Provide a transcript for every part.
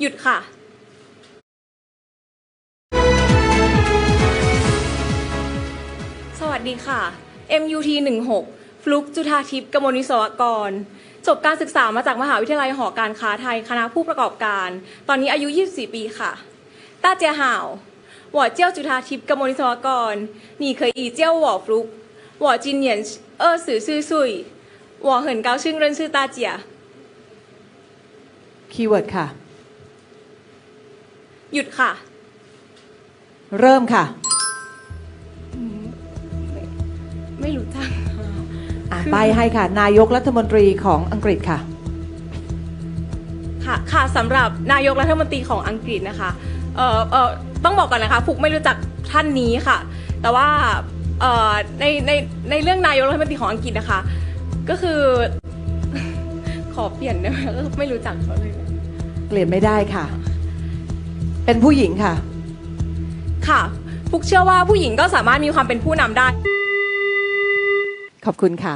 หยุดค่ะสวัสดีค่ะ MUT 16 ฟลุกจุธาทิพย์กมลวิศวกร จบการศึกษามาจากมหาวิทยาลัยหอการค้าไทย คณะผู้ประกอบการ ตอนนี้อายุ 24 ปีค่ะ ต้าเจียห่าวหวอเจี้ยวจุธาทิพย์กมลวิศวกรหนี่เคยอีเจี้ยวหวอฟลุกหวอจินเหนียนเออสื่อซื่อซุยหวอเหินเกาชึ่งเรินชื่อตาเจีย คีย์เวิร์ดค่ะ หยุดค่ะ เริ่มค่ะ ไม่รู้จัก อะใบให้ค่ะ นายกรัฐมนตรีของอังกฤษค่ะ ค่ะค่ะสำหรับนายกรัฐมนตรีของอังกฤษนะคะเอ่อเอ่อต้องบอกก่อนนะคะฟุกไม่รู้จักท่านนี้ค่ะ แต่ว่าเอ่อในในในเรื่องนายกรัฐมนตรีของอังกฤษนะคะ ก็คือ ขอเปลี่ยนได้ไหมไม่รู้จักเขาเลย เปลี่ยนไม่ได้ค่ะ เป็นผู้หญิงค่ะ ค่ะฟุกเชื่อว่าผู้หญิงก็สามารถมีความเป็นผู้นำได้ ขอบคุณค่ะ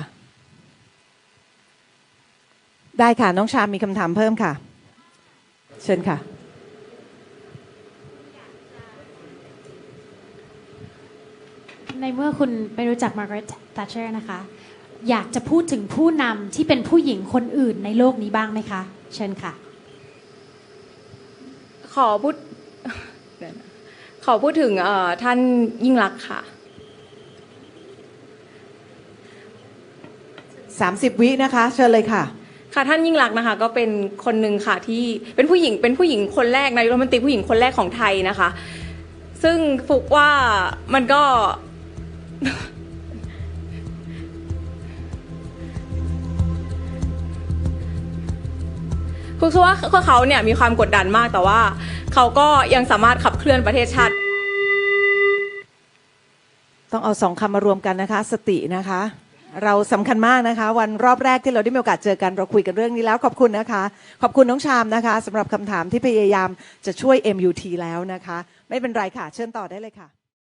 ได้ค่ะ น้องชามมีคำถามเพิ่มค่ะ เชิญค่ะ ในเมื่อคุณไปรู้จักมาร์กาเร็ต t ั t เชอร์นะคะ อยากจะพูดถึงผู้นำที่เป็นผู้หญิงคนอื่นในโลกนี้บ้างไหมคะ เชิญค่ะ ขอพูดเดี๋ยวนะ ขอพูดถึงเอ่อท่านยิ่งรักษณ์ค่ะ 30 วินะคะ เชิญเลยค่ะ ค่ะท่านยิ่งรักษณ์นะคะ ก็เป็นคนหนึ่งค่ะที่เป็นผู้หญิงเป็นผู้หญิงคนแรกนายกรัฐมนตรีผู้หญิงคนแรกของไทยนะคะ ซึ่งฟุกว่ามันก็ ฟุกเชื่อว่าเขาเนี่ยมีความกดดันมากแต่ว่าเขาก็ยังสามารถขับเคลื่อนประเทศชาติ ต้องเอาสองคำมารวมกันนะคะ สตินะคะ เราสำคัญมากนะคะ วันรอบแรกที่เราได้มีโอกาสเจอกัน เราคุยกันเรื่องนี้แล้วขอบคุณนะคะ ขอบคุณน้องชามนะคะสำหรับคำถามที่พยายามจะช่วย MUT แล้วนะคะ ไม่เป็นไรค่ะ เชิญต่อได้เลยค่ะ